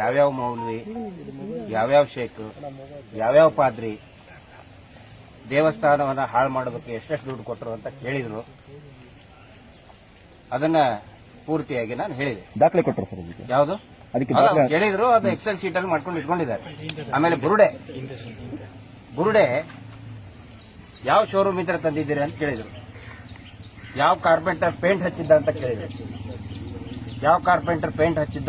ಯಾವ್ಯಾವ ಮೌಲ್ವಿ ಯಾವ್ಯಾವ ಶೇಖ್ ಯಾವ್ಯಾವ ಪಾದ್ರಿ ದೇವಸ್ಥಾನವನ್ನ ಹಾಳು ಮಾಡೋದಕ್ಕೆ ಎಷ್ಟೆಷ್ಟು ದುಡ್ಡು ಕೊಟ್ಟರು ಅಂತ ಕೇಳಿದ್ರು. ಅದನ್ನ ಪೂರ್ತಿಯಾಗಿ ನಾನು ಹೇಳಿದೆ. ದಾಖಲೆ ಕೊಟ್ಟರು ಸರ್ ಯಾವುದು? ಕೇಳಿದ್ರು ಅದು ಎಕ್ಸೆಲ್ ಶೀಟ್ ಅಲ್ಲಿ ಮಾಡ್ಕೊಂಡು ಇಟ್ಕೊಂಡಿದ್ದಾರೆ. ಆಮೇಲೆ ಬುರುಡೆ. ಬುರುಡೆ ಯಾವ ಶೋರೂಮ್ ಇದ್ರೆ ತಂದಿದ್ದೀರಿ ಅಂತ ಕೇಳಿದ್ರು. ಯಾವ ಕಾರ್ಪೆಂಟರ್ ಪೇಂಟ್ ಹಚ್ಚಿದ್ದ ಅಂತ ಕೇಳಿದ್ರು. ಯಾವ ಕಾರ್ಪೆಂಟರ್ ಪೇಂಟ್ ಹಚ್ಚಿದ್ದ?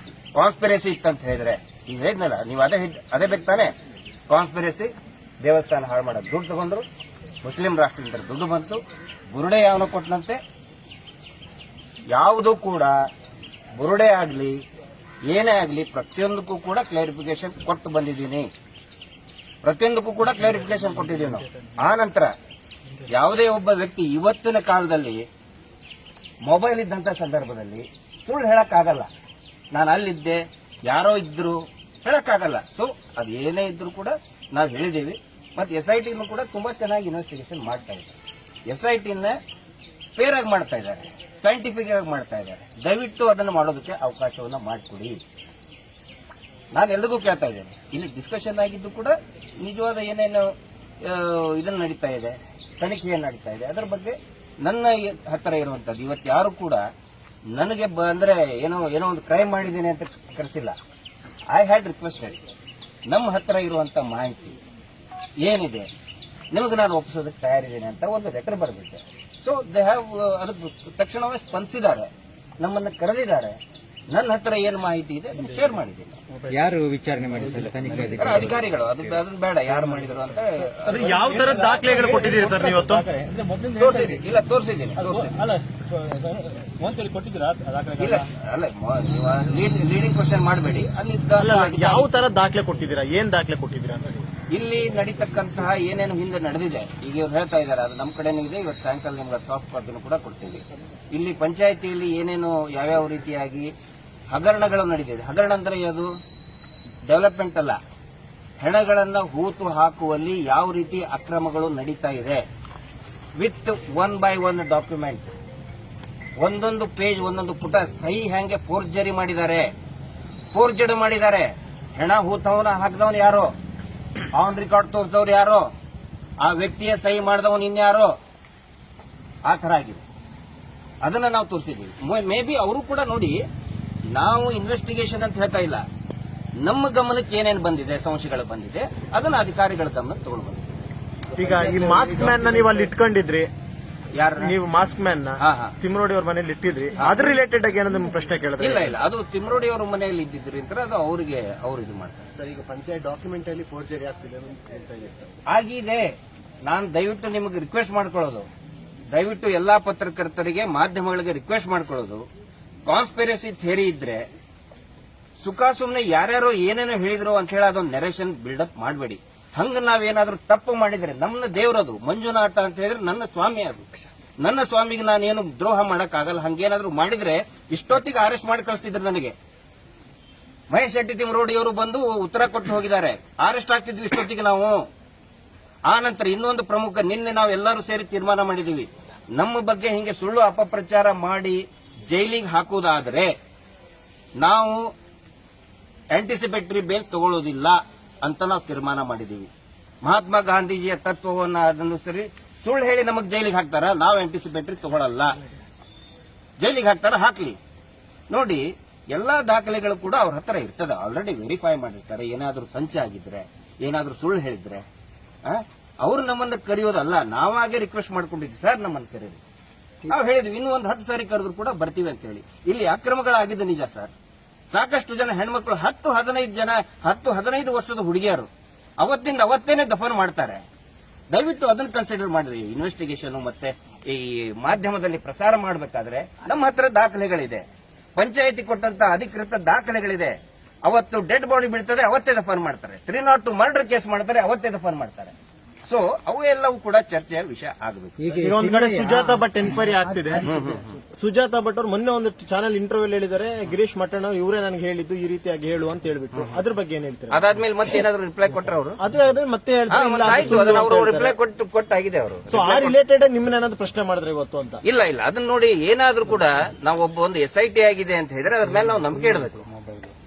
ಕಾನ್ಸ್ಪಿರಸಿ ಇತ್ತಂತ ಹೇಳಿದ್ರೆ, ಈಗ ಹೇಳಿದ್ನಲ್ಲ, ನೀವು ಅದೇ ಅದೇ ಬೇಕು ತಾನೆ? ಕಾನ್ಸ್ಪಿರಸಿ, ದೇವಸ್ಥಾನ ಹಾಳು ಮಾಡೋದು. ದುಡ್ಡು ತಗೊಂಡ್ರು, ಮುಸ್ಲಿಂ ರಾಷ್ಟ್ರದಿಂದ ದುಡ್ಡು ಬಂತು. ಬುರುಡೆ ಯಾವನ ಕೊಟ್ಟನಂತೆ ಯಾವುದೂ ಕೂಡ ಬುರುಡೆ ಆಗಲಿ, ಏನೇ ಆಗಲಿ, ಪ್ರತಿಯೊಂದಕ್ಕೂ ಕೂಡ ಕ್ಲಾರಿಫಿಕೇಶನ್ ಕೊಟ್ಟು ಬಂದಿದ್ದೀನಿ. ಪ್ರತಿಯೊಂದಕ್ಕೂ ಕೂಡ ಕ್ಲಾರಿಫಿಕೇಶನ್ ಕೊಟ್ಟಿದ್ದೀವಿ ನಾವು. ಆ ನಂತರ ಯಾವುದೇ ಒಬ್ಬ ವ್ಯಕ್ತಿ ಇವತ್ತಿನ ಕಾಲದಲ್ಲಿ ಮೊಬೈಲ್ ಇದ್ದಂತ ಸಂದರ್ಭದಲ್ಲಿ ಸುಳ್ಳು ಹೇಳಕ್ಕಾಗಲ್ಲ. ನಾನು ಅಲ್ಲಿದ್ದೆ, ಯಾರೋ ಇದ್ರು, ಹೇಳಕ್ಕಾಗಲ್ಲ. ಸೊ ಅದು ಏನೇ ಇದ್ರು ಕೂಡ ನಾವು ಹೇಳಿದ್ದೀವಿ. ಮತ್ತೆ ಎಸ್ ಐ ಟಿನೂ ಕೂಡ ತುಂಬಾ ಚೆನ್ನಾಗಿ ಇನ್ವೆಸ್ಟಿಗೇಷನ್ ಮಾಡ್ತಾ ಇದ್ದಾರೆ ಎಸ್ ಐ ಟಿನ ಫೇರ್ ಆಗಿ ಮಾಡ್ತಾ ಇದ್ದಾರೆ. ಸೈಂಟಿಫಿಕ್ ಆಗಿ ಮಾಡ್ತಾ ಇದ್ದಾರೆ. ದಯವಿಟ್ಟು ಅದನ್ನು ಮಾಡೋದಕ್ಕೆ ಅವಕಾಶವನ್ನು ಮಾಡಿಕೊಡಿ. ನಾನು ಎಲ್ರಿಗೂ ಕೇಳ್ತಾ ಇದ್ದೇನೆ. ಇಲ್ಲಿ ಡಿಸ್ಕಷನ್ ಆಗಿದ್ದು ಕೂಡ ನಿಜವಾದ ಏನೇನು ಇದನ್ನು ನಡೀತಾ ಇದೆ ತನಿಖೆ ಏನ್ ನಡೀತಾ ಇದೆ. ಅದರ ಬಗ್ಗೆ ನನ್ನ ಹತ್ತಿರ ಇರುವಂತದ್ದು ಇವತ್ತು ಯಾರು ಕೂಡ ನನಗೆ ಅಂದ್ರೆ ಏನೋ ಏನೋ ಒಂದು ಕ್ರೈಮ್ ಮಾಡಿದ್ದೀನಿ ಅಂತ ಕರೆಸಿಲ್ಲ. ಐ ಹ್ಯಾಡ್ ರಿಕ್ವೆಸ್ಟೆಡ್ ನಮ್ಮ ಹತ್ರ ಇರುವಂತ ಮಾಹಿತಿ ಏನಿದೆ? ನಿಮಗೆ ನಾನು ಒಪ್ಪಿಸೋದಕ್ಕೆ ತಯಾರಿದ್ದೇನೆ ಅಂತ ಒಂದು ಲೆಟರ್ ಬರೆದಿದ್ದೆ. ಸೊ ದೇ ಹ್ಯಾವ್ ಅದಕ್ಕೆ ತಕ್ಷಣವೇ ಸ್ಪಂದಿಸಿದ್ದಾರೆ. ನಮ್ಮನ್ನು ಕರೆದಿದ್ದಾರೆ. ನನ್ನ ಹತ್ರ ಏನು ಮಾಹಿತಿ ಇದೆ ಅದನ್ನು ಶೇರ್ ಮಾಡಿದ್ದೀನಿ. ಯಾರು ವಿಚಾರಣೆ ಮಾಡಿದ್ರು ತನಿಖೆ ಅಧಿಕಾರಿಗಳು ಅದು ಅದನ್ನ ಬೇಡ ಯಾರು ಮಾಡಿದ್ರು ಅಂತ. ಅಂದ್ರೆ ಯಾವ ತರ ದಾಖಲೆಗಳು ಕೊಟ್ಟಿದ್ದೀರಿ ಸರ್ ನೀವತ್ತು ತೋರಿಸಿದ್ದೀನಿ ಇಲ್ಲ ತೋರಿಸಿದ್ದೀನಿ ಅಲ್ಲ ಕೊಟ್ಟಿದ್ದೀರಾ? ದಾಖಲೆ ಇಲ್ಲ ಅಲ್ಲ ಮ- ನೀವು ಲೀಡಿಂಗ್ ಕ್ವಶನ್ ಮಾಡಬೇಡಿ. ಅಲ್ಲಿ ಇದ್ದ ಅಲ್ಲ ಅಧಿಕಾರಿ- ಯಾವ ತರ ದಾಖಲೆ ಕೊಟ್ಟಿದ್ದೀರಾ? ಏನ್ ದಾಖಲೆ ಕೊಟ್ಟಿದ್ದೀರಾ ಅಂತ? ಇಲ್ಲಿ ನಡೀತಕ್ಕಂತಹ ಏನೇನು ಹಿಂದೆ ನಡೆದಿದೆ ಈಗ ಇವ್ರು ಹೇಳ್ತಾ ಇದ್ದಾರೆ ಅದು ನಮ್ಮ ಕಡೆನೂ ಇದೆ ಇವತ್ತು ಸಾಯಂಕಾಲ ನಿಮ್ಗೆ ಸಾಫ್ಟ್ ಕಾಪಿನೂ ಕೂಡ ಕೊಡ್ತೀವಿ. ಇಲ್ಲಿ ಪಂಚಾಯತಿಯಲ್ಲಿ ಏನೇನು ಯಾವ್ಯಾವ ರೀತಿಯಾಗಿ ಹಗರಣಗಳು ನಡೆದಿದೆ ಹಗರಣ ಅಂದ್ರೆ ಅದು ಡೆವಲಪ್ಮೆಂಟ್ ಅಲ್ಲ. ಹೆಣಗಳನ್ನ ಹೂತು ಹಾಕುವಲ್ಲಿ ಯಾವ ರೀತಿ ಅಕ್ರಮಗಳು ನಡೀತಾ ಇದೆ? With one by one document ಒಂದೊಂದು ಪೇಜ್ ಒಂದೊಂದು ಪುಟ ಸಹಿ ಹೆಂಗೆ ಫೋರ್ಜರಿ ಮಾಡಿದ್ದಾರೆ? ಫೋರ್ಜರಿ ಮಾಡಿದ್ದಾರೆ. ಹೆಣ ಹೂತವನ ಹಾಕಿದವನು ಯಾರೋ? ಆನ್ ರೆಕಾರ್ಡ್ ತೋರಿಸಿದವ್ರು ಯಾರೋ? ಆ ವ್ಯಕ್ತಿಯ ಸಹಿ ಮಾಡಿದವನು ಇನ್ಯಾರೋ? ಆ ಥರ ಆಗಿದೆ. ಅದನ್ನ ನಾವು ತೋರಿಸಿದ್ದೀವಿ. ಮೇ ಬಿ ಅವರು ಕೂಡ ನೋಡಿ ನಾವು ಇನ್ವೆಸ್ಟಿಗೇಷನ್ ಅಂತ ಹೇಳ್ತಾ ಇಲ್ಲ. ನಮ್ಮ ಗಮನಕ್ಕೆ ಏನೇನು ಬಂದಿದೆ ಸಂಶಯಗಳು ಬಂದಿದೆ ಅದನ್ನ ಅಧಿಕಾರಿಗಳ ಗಮನ ತಗೊಂಡು ಬಂದಿದೆ ಈಗ ಈ ಮಾಸ್ಕ್ ಮ್ಯಾನ್ನ ನೀವು ಅಲ್ಲಿ ಇಟ್ಕೊಂಡಿದ್ರಿ. ಯಾರ ನೀವು ಮಾಸ್ಕ್ ಮ್ಯಾನ್ನ? ಹಾ, ಹಾ. ತಿಮ್ರೋಡಿ ಅವ್ರ ಮನೇಲಿ ಇಟ್ಟಿದ್ರಿ. ಅದ್ರ ರಿಲೇಟೆಡ್ ಆಗಿ ಏನೋ ನಿಮ್ಮ ಪ್ರಶ್ನೆ ಕೇಳಿದ್ರೆ? ಇಲ್ಲ ಇಲ್ಲ. ಅದು ತಿಮ್ರೋಡಿ ಅವರ ಮನೆಯಲ್ಲಿ ಇದ್ದಿದ್ರಿ ಅಂತ ಅದು ಅವರಿಗೆ ಅವ್ರು ಇದು ಮಾಡ್ತಾರೆ. ಸರ್ ಈಗ ಪಂಚಾಯತ್ ಡಾಕ್ಯುಮೆಂಟ್ ಅಲ್ಲಿ ಫೋರ್ಜರಿ ಆಗ್ತಿದೆ ಅಂತ ಹೇಳ್ತಾ ಇದ್ದಾರೆ ಆಗಿದೆ. ನಾನು ದಯವಿಟ್ಟು ನಿಮಗೆ ರಿಕ್ವೆಸ್ಟ್ ಮಾಡ್ಕೊಳ್ಳೋದು. ದಯವಿಟ್ಟು ಎಲ್ಲಾ ಪತ್ರಕರ್ತರಿಗೆ ಮಾಧ್ಯಮಗಳಿಗೆ ರಿಕ್ವೆಸ್ಟ್ ಮಾಡ್ಕೊಳ್ಳೋದು. ಕಾನ್ಸ್ಪಿರಸಿ ಥಿಯರಿ ಇದ್ರೆ ಸುಖ ಸುಮ್ಮನೆ ಯಾರ್ಯಾರೋ ಏನೇನೋ ಹೇಳಿದ್ರು ಅಂತ ಹೇಳಿ ಅದೊಂದು ನೆರೇಷನ್ ಬಿಲ್ಡಪ್ ಮಾಡಬೇಡಿ. ಹಂಗ ನಾವೇನಾದ್ರೂ ತಪ್ಪು ಮಾಡಿದ್ರೆ ನಮ್ಮ ದೇವರದು ಮಂಜುನಾಥ ಅಂತ ಹೇಳಿದ್ರೆ ನನ್ನ ಸ್ವಾಮಿ ಅದು. ನನ್ನ ಸ್ವಾಮಿಗೆ ನಾನೇನು ದ್ರೋಹ ಮಾಡಕ್ಕಾಗಲ್ಲ, ಹಂಗೇನಾದ್ರೂ ಮಾಡಿದ್ರೆ ಇಷ್ಟೊತ್ತಿಗೆ ಅರೆಸ್ಟ್ ಮಾಡಿ ಕಳಿಸ್ತಿದ್ರು ನನಗೆ. ಮಹೇಶ್ ಶೆಟ್ಟಿ ತಿಮರೋಡಿಯವರು ಬಂದು ಉತ್ತರ ಕೊಟ್ಟು ಹೋಗಿದ್ದಾರೆ. ಅರೆಸ್ಟ್ ಆಗ್ತಿದ್ವಿ ಇಷ್ಟೊತ್ತಿಗೆ ನಾವು. ಆ ನಂತರ ಇನ್ನೊಂದು ಪ್ರಮುಖ, ನಿನ್ನೆ ನಾವು ಎಲ್ಲರೂ ಸೇರಿ ತೀರ್ಮಾನ ಮಾಡಿದೀವಿ ನಮ್ಮ ಬಗ್ಗೆ ಹಿಂಗೆ ಸುಳ್ಳು ಅಪಪ್ರಚಾರ ಮಾಡಿ ಜೈಲಿಗೆ ಹಾಕುವುದಾದರೆ ನಾವು ಆಂಟಿಸಿಪೇಟರಿ ಬೇಲ್ ತಗೊಳ್ಳೋದಿಲ್ಲ ಅಂತ ನಾವು ತೀರ್ಮಾನ ಮಾಡಿದೀವಿ. ಮಹಾತ್ಮ ಗಾಂಧೀಜಿಯ ತತ್ವವನ್ನು ಅದನ್ನು ಸರಿ ಸುಳ್ಳು ಹೇಳಿ ನಮಗೆ ಜೈಲಿಗೆ ಹಾಕ್ತಾರ, ನಾವು ಆಂಟಿಸಿಪೇಟರಿ ತಗೊಳ್ಳಲ್ಲ ಜೈಲಿಗೆ ಹಾಕ್ತಾರ, ಹಾಕ್ಲಿ. ನೋಡಿ, ಎಲ್ಲಾ ದಾಖಲೆಗಳು ಕೂಡ ಅವ್ರ ಹತ್ರ ಇರ್ತದೆ ಆಲ್ರೆಡಿ ವೆರಿಫೈ ಮಾಡಿರ್ತಾರೆ, ಏನಾದರೂ ಸಂಚೆ ಆಗಿದ್ರೆ, ಏನಾದರೂ ಸುಳ್ಳು ಹೇಳಿದ್ರೆ. ಅವರು ಅವ್ರು ನಮ್ಮನ್ನ ಕರೆಯೋದಲ್ಲ, ನಾವಾಗೆ ರಿಕ್ವೆಸ್ಟ್ ಮಾಡ್ಕೊಂಡಿದ್ವಿ ಸರ್ ನಮ್ಮನ್ನು ಕರೀರಿ. ನಾವು ಹೇಳಿದ್ವಿ, ಇನ್ನೂ ಒಂದು ಹತ್ತು ಸಾರಿ ಕರೆದ್ರು ಕೂಡ ಬರ್ತೀವಿ ಅಂತ ಹೇಳಿ ಇಲ್ಲಿ ಅಕ್ರಮಗಳಾಗಿದ್ದು ನಿಜ ಸರ್ ಸಾಕಷ್ಟು ಜನ ಹೆಣ್ಮಕ್ಳು, ಹತ್ತು ಹದಿನೈದು ಜನ, ಹತ್ತು ಹದಿನೈದು ವರ್ಷದ ಹುಡುಗಿಯರು, ಅವತ್ತಿಂದ ಅವತ್ತೇನೆ ದಫನ್ ಮಾಡ್ತಾರೆ. ದಯವಿಟ್ಟು ಅದನ್ನ ಕನ್ಸಿಡರ್ ಮಾಡ್ರಿ. ಇನ್ವೆಸ್ಟಿಗೇಷನ್ ಮತ್ತೆ ಈ ಮಾಧ್ಯಮದಲ್ಲಿ ಪ್ರಸಾರ ಮಾಡಬೇಕಾದ್ರೆ ನಮ್ಮ ಹತ್ರ ದಾಖಲೆಗಳಿದೆ. ಪಂಚಾಯತಿ ಕೊಟ್ಟಂತ ಅಧಿಕೃತ ದಾಖಲೆಗಳಿದೆ. ಅವತ್ತು ಡೆಡ್ ಬಾಡಿ ಬೀಳ್ತಾರೆ ಅವತ್ತೇ ದಫನ್ ಮಾಡ್ತಾರೆ. Three nought two murder case ಮಾಡ್ತಾರೆ, ಅವತ್ತೇ ದಫನ್ ಮಾಡ್ತಾರೆ. ಸೊ ಅವು ಎಲ್ಲವೂ ಕೂಡ ಚರ್ಚೆಯ ವಿಷಯ ಆಗಬೇಕು. ಈಗ ಒಂದ್ ಕಡೆ ಸುಜಾತ ಭಟ್ ಎನ್ಕ್ವೈರಿ ಆಗ್ತಿದೆ. ಸುಜಾತ ಭಟ್ ಅವ್ರು ಮೊನ್ನೆ ಒಂದು ಚಾನಲ್ ಇಂಟರ್ವ್ಯೂ ಹೇಳಿದ್ದಾರೆ ಗಿರೀಶ್ ಮಟ್ಟಣ್ಣ ಇವರೇ ನನಗೆ ಹೇಳಿದ್ದು ಈ ರೀತಿಯಾಗಿ ಹೇಳು ಅಂತ ಹೇಳ್ಬಿಟ್ಟು. ಅದ್ರ ಬಗ್ಗೆ ಏನ್ ಹೇಳ್ತಾರೆ? ಅದಾದ್ಮೇಲೆ ಮತ್ತೆ ಏನಾದ್ರು ರಿಪ್ಲೈ ಕೊಟ್ಟರೆ ಅವರು? ಅದ್ರ ಅದ್ರ ಮತ್ತೆ ಹೇಳ್ತಾರೆ ಇಲ್ಲ, ಆಯ್ತು. ಅದನ್ನ ಅವರು ರಿಪ್ಲೈ ಕೊಟ್ಟು ಕೊಟ್ಟಾಗಿದೆ ಅವರು. ಸೊ ಆ ರಿಲೇಟೆಡ್ ನಿಮ್ಮನ್ನ ಏನಾದ್ರು ಪ್ರಶ್ನೆ ಮಾಡಿದ್ರೆ ಇವತ್ತು ಅಂತ? ಇಲ್ಲ ಇಲ್ಲ. ಅದನ್ನ ನೋಡಿ ಏನಾದ್ರೂ ಕೂಡ ನಾವು ಒಬ್ಬ ಒಂದು ಎಸ್ ಐ ಟಿ ಆಗಿದೆ ಅಂತ ಹೇಳಿದ್ರೆ ಅದ್ರ ಮೇಲೆ ನಾವು ನಂಬಿಕೆ ಇಡಬೇಕು.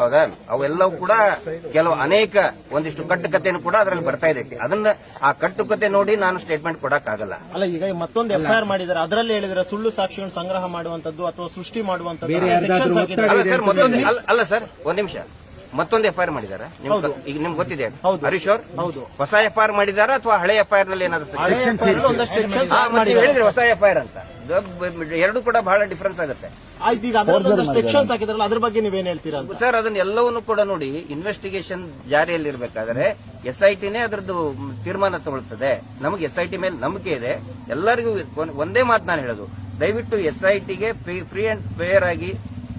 ಹೌದಾ? ಅವೆಲ್ಲವೂ ಕೂಡ ಕೆಲವು ಅನೇಕ ಒಂದಿಷ್ಟು ಕಟ್ಟುಕತೆಯನ್ನು ಕೂಡ ಅದರಲ್ಲಿ ಬರ್ತಾ ಇದೆ. ಅದನ್ನ ಆ ಕಟ್ಟುಕತೆ ನೋಡಿ ನಾನು ಸ್ಟೇಟ್ಮೆಂಟ್ ಕೊಡಕ್ಕಾಗಲ್ಲ. ಅಲ್ಲ ಈಗ ಮತ್ತೊಂದು ಎಫ್ಐಆರ್ ಮಾಡಿದ್ದಾರೆ. ಅದರಲ್ಲಿ ಹೇಳಿದ್ರೆ ಸುಳ್ಳು ಸಾಕ್ಷಿಗಳನ್ನು ಸಂಗ್ರಹ ಮಾಡುವಂತದ್ದು ಅಥವಾ ಸೃಷ್ಟಿ ಮಾಡುವಂತದ್ದು ಅಲ್ಲ ಸರ್ ಒಂದ್ ನಿಮಿಷ. ಮತ್ತೊಂದು ಎಫ್ಐಆರ್ ಮಾಡಿದಾರ? ಈಗ ನಿಮ್ಗೆ ಗೊತ್ತಿದೆ. ಹರೀಶ್ ಅವ್ರ? ಹೌದು. ಹೊಸ ಎಫ್ಐಆರ್ ಮಾಡಿದಾರ ಅಥವಾ ಹಳೆ ಎಫ್ಐಆರ್ನಲ್ಲಿ ಏನಾದ್ರು. ಹೇಳಿದ್ರೆ ಹೊಸ ಎಫ್ಐಆರ್ ಅಂತ. ಎರಡು ಕೂಡ ಬಹಳ ಡಿಫ್ರೆನ್ಸ್ ಆಗುತ್ತೆ. ಸೆಕ್ಷನ್ಸ್ ಹಾಕಿದ್ರಲ್ಲ ಅದ್ರ ಬಗ್ಗೆ ನೀವೇನ್ ಹೇಳ್ತೀರಾ ಸರ್ ಅದನ್ನ ಎಲ್ಲವನ್ನೂ ಕೂಡ ನೋಡಿ ಇನ್ವೆಸ್ಟಿಗೇಷನ್ ಜಾರಿಯಲ್ಲಿರ್ಬೇಕಾದ್ರೆ ಎಸ್ ಐ ಟಿನೇ ಅದರದ್ದು ತೀರ್ಮಾನ ತಗೊಳ್ತದೆ. ನಮಗೆ ಎಸ್ ಐ ಟಿ ಮೇಲೆ ನಂಬಿಕೆ ಇದೆ. ಎಲ್ಲರಿಗೂ ಒಂದೇ ಮಾತು ನಾನು ಹೇಳೋದು. ದಯವಿಟ್ಟು ಎಸ್ ಐ ಟಿಗೆ ಫ್ರೀ ಅಂಡ್ ಫೇರ್ ಆಗಿ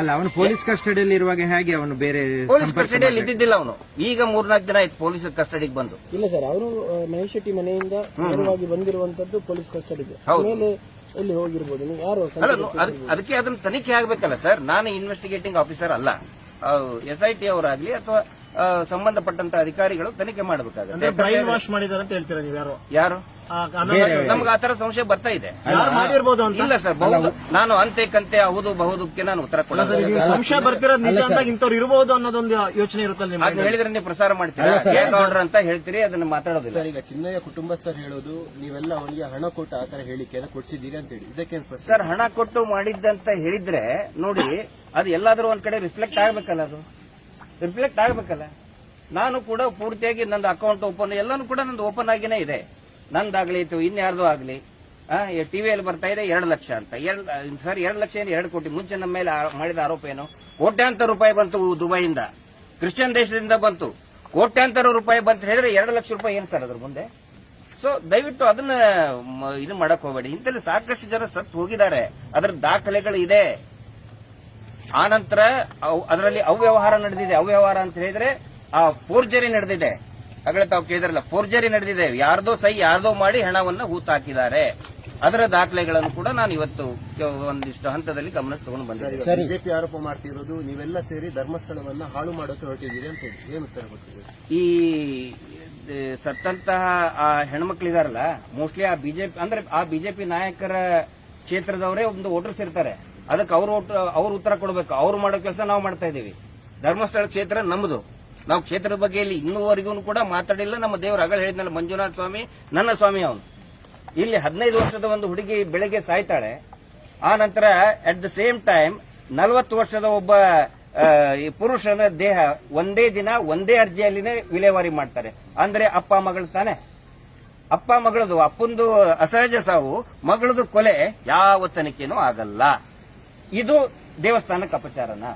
ಅಲ್ಲ ಅವನು ಪೊಲೀಸ್ ಕಸ್ಟಡಿಯಲ್ಲಿ ಇರುವಾಗ ಹೇಗೆ ಅವನು ಬೇರೆ ಪೊಲೀಸ್ ಕಸ್ಟಡಿಯಲ್ಲಿ ಇದ್ದಿದ್ದಿಲ್ಲ ಅವನು. ಈಗ ಮೂರ್ನಾಲ್ಕು ದಿನ ಆಯ್ತು ಪೊಲೀಸ್ ಕಸ್ಟಡಿಗೆ ಬಂದು. ಇಲ್ಲ ಸರ್ ಅವರು ಮಹೇಶ್ ಶೆಟ್ಟಿ ಮನೆಯಿಂದ ನೇರವಾಗಿ ಬಂದಿರುವಂತದ್ದು ಪೊಲೀಸ್ ಕಸ್ಟಡಿಗೆ. ಆಮೇಲೆ ಇಲ್ಲಿ ಎಲ್ಲಿ ಹೋಗಿರ್ಬೋದು? ನೀವು ಯಾರು ಅದಕ್ಕೆ ಅದನ್ನ ತನಿಖೆ ಆಗ್ಬೇಕಲ್ಲ ಸರ್. ನಾನು ಇನ್ವೆಸ್ಟಿಗೇಟಿಂಗ್ ಆಫೀಸರ್ ಅಲ್ಲ. ಎಸ್ ಐ ಟಿ ಅವರಾಗ್ಲಿ ಅಥವಾ ಸಂಬಂಧಪಟ್ಟಂತ ಅಧಿಕಾರಿಗಳು ತನಿಖೆ ಮಾಡಬೇಕಾಗುತ್ತೆ. ಬ್ರೈನ್ ವಾಶ್ ಮಾಡಿದಾರೆ ಅಂತ ಹೇಳ್ತೀರಾ ನೀವು ಯಾರು? ನಮ್ಗೆ ಆತರ ಸಂಶಯ ಬರ್ತಾ ಇದೆ. ಯಾರು ಮಾಡಿರ್ಬೋದು ಅಂತ? ಇಲ್ಲ ಸರ್ ಬಹುದು ನಾನು ಅಂತೆ ಕಂತೆ ಹೌದು ಬಹುದಕ್ಕೆ ನಾನು ಉತ್ತರ ಕೊಡ್ತೀನಿ ಕೊಡಲ್ಲ ಸಂಶಯ ಬರ್ತಿರೋದು ನಿಜ ಅಂತ ಇಂಥವ್ರು ಇರಬಹುದು ಅನ್ನೋದೊಂದು ಯೋಚನೆ ಇರುತ್ತಲ್ಲ ಅದನ್ನ ಹೇಳಿದ್ರೆ ನೀವು ಪ್ರಸಾರ ಮಾಡ್ತೀರಾ? ಹೇಗೆ ಆರ್ಡರ್ ಅಂತ ಹೇಳ್ತೀರಿ ಅದನ್ನ ಮಾತಾಡೋದಿಲ್ಲ. ಸರ್ ಈಗ ಚಿನ್ನಯ್ಯ ಕುಟುಂಬಸ್ಥರು ಹೇಳೋದು ನೀವೆಲ್ಲ ಅವನಿಗೆ ಹಣ ಕೊಟ್ಟು ಆತರ ತರ ಹೇಳಿಕೆಯನ್ನು ಕೊಡ್ಸಿದ್ದೀರಿ ಅಂತ ಹೇಳಿ. ಇದಕ್ಕೆ ಸ್ಪಷ್ಟ ಸರ್ ಹಣ ಕೊಟ್ಟು ಮಾಡಿದ್ದಂತ ಹೇಳಿದ್ರೆ ನೋಡಿ ಅದು ಎಲ್ಲಾದ್ರೂ ಒಂದ್ ಕಡೆ ರಿಫ್ಲೆಕ್ಟ್ ಆಗ್ಬೇಕಲ್ಲ ಅದು? ರಿಫ್ಲೆಕ್ಟ್ ಆಗ್ಬೇಕಲ್ಲ? ನಾನು ಕೂಡ ಪೂರ್ತಿಯಾಗಿ ನಂದು ಅಕೌಂಟ್ ಓಪನ್ ಎಲ್ಲಾನು ಕೂಡ ನಂದು ಓಪನ್ ಆಗಿನೇ ಇದೆ. ನಂದಾಗ್ಲಿ ಇತ್ತು ಇನ್ಯಾರ್ದು ಆಗ್ಲಿ ಟಿವಿಯಲ್ಲಿ ಬರ್ತಾ ಇದೆ ಎರಡು ಲಕ್ಷ ಅಂತ. ಎರಡು, ಸರ್, ಎರಡು ಲಕ್ಷ ಏನು ಎರಡು ಕೋಟಿ ಮುಂಚೆ ನಮ್ಮ ಮೇಲೆ ಆ- ಮಾಡಿದ ಆರೋಪ ಏನು? ಕೋಟ್ಯಾಂತರ ರೂಪಾಯಿ ಬಂತು ದುಬೈಯಿಂದ. ಕ್ರಿಶ್ಚಿಯನ್ ದೇಶದಿಂದ ಬಂತು. ಕೋಟ್ಯಾಂತರ ರೂಪಾಯಿ ಬಂತ ಹೇಳಿದ್ರೆ ಎರಡು ಲಕ್ಷ ರೂಪಾಯಿ ಏನು ಸರ್ ಅದ್ರ ಮುಂದೆ? ಸೊ ದಯವಿಟ್ಟು ಅದನ್ನ ಇದು ಮಾಡಕ್ ಹೋಗಬೇಡಿ. ಇಂತಲ್ಲಿ ಸಾಕಷ್ಟು ಜನ ಸತ್ತು ಹೋಗಿದ್ದಾರೆ. ಅದರ ದಾಖಲೆಗಳು ಇದೆ. ಆನಂತರ ನಂತರ ಅದರಲ್ಲಿ ಅವ್ಯವಹಾರ ನಡೆದಿದೆ. ಅವ್ಯವಹಾರ ಅಂತ ಹೇಳಿದ್ರೆ ಆ ಫೋರ್ಜರಿ ನಡೆದಿದೆ. ಆಗಲೇ ತಾವು ಕೇಳಿದ್ರಲ್ಲ ಫೋರ್ಜರಿ ನಡೆದಿದೆ. ಯಾರ್ದೋ ಸೈ ಯಾರ್ದೋ ಮಾಡಿ ಹಣವನ್ನ ಹೂತಾಕಿದ್ದಾರೆ. ಅದರ ದಾಖಲೆಗಳನ್ನು ಕೂಡ ನಾನು ಇವತ್ತು ಒಂದಿಷ್ಟು ಹಂತದಲ್ಲಿ ಗಮನ ತಗೊಂಡು ಬಂದಿದ್ದೆ. ಬಿಜೆಪಿ ಆರೋಪ ಮಾಡ್ತಿರೋದು ನೀವೆಲ್ಲ ಸೇರಿ ಧರ್ಮಸ್ಥಳವನ್ನ ಹಾಳು ಮಾಡೋಕೆ ಹೊರಟಿದ್ದೀರಿ ಅಂತ ಏನು ಏನ್ ಉತ್ತರ ಈ ಸತ್ತಂತಹ ಆ ಹೆಣ್ಮಕ್ಳಿದಾರಲ್ಲ ಮೋಸ್ಟ್ಲಿ ಆ ಬಿಜೆಪಿ ಅಂದ್ರೆ ಆ ಬಿಜೆಪಿ ನಾಯಕರ ಕ್ಷೇತ್ರದವರೇ ಒಂದು ವೋಟರ್ಸ್ ಇರ್ತಾರೆ. ಅದಕ್ಕೆ ಅವರು ಅವ್ರ ಉತ್ತರ ಕೊಡಬೇಕು. ಅವ್ರು ಮಾಡೋ ಕೆಲಸ ನಾವು ಮಾಡ್ತಾ ಇದ್ದೀವಿ. ಧರ್ಮಸ್ಥಳ ಕ್ಷೇತ್ರ ನಮ್ಮದು ನಾವು ಕ್ಷೇತ್ರದ ಬಗ್ಗೆ ಇಲ್ಲಿ ಇನ್ನೂವರೆಗೂ ಕೂಡ ಮಾತಾಡಿಲ್ಲ. ನಮ್ಮ ದೇವರು ಅಗಳ ಹೇಳಿದ್ನಲ್ಲ, ಮಂಜುನಾಥ ಸ್ವಾಮಿ, ನನ್ನ ಸ್ವಾಮಿ ಅವನು. ಇಲ್ಲಿ ಹದಿನೈದು ವರ್ಷದ ಒಂದು ಹುಡುಗಿ ಬೆಳಗ್ಗೆ ಸಾಯ್ತಾಳೆ. ಆ ನಂತರ ಅಟ್ ದ ಸೇಮ್ ಟೈಮ್ ನಲವತ್ತು ವರ್ಷದ ಒಬ್ಬ ಪುರುಷನ ದೇಹ ಒಂದೇ ದಿನ ಒಂದೇ ಅರ್ಜಿಯಲ್ಲಿನೇ ವಿಲೇವಾರಿ ಮಾಡ್ತಾರೆ. ಅಂದ್ರೆ ಅಪ್ಪ ಮಗಳು ತಾನೆ. ಅಪ್ಪ ಮಗಳದು ಅಪ್ಪಂದು ಅಸಹಜ ಸಾವು, ಮಗಳದು ಕೊಲೆ ಯಾವ ತನಿಖೆನೂ ಆಗಲ್ಲ. ಇದು ದೇವಸ್ಥಾನಕ್ಕೆ ಅಪಚಾರನ?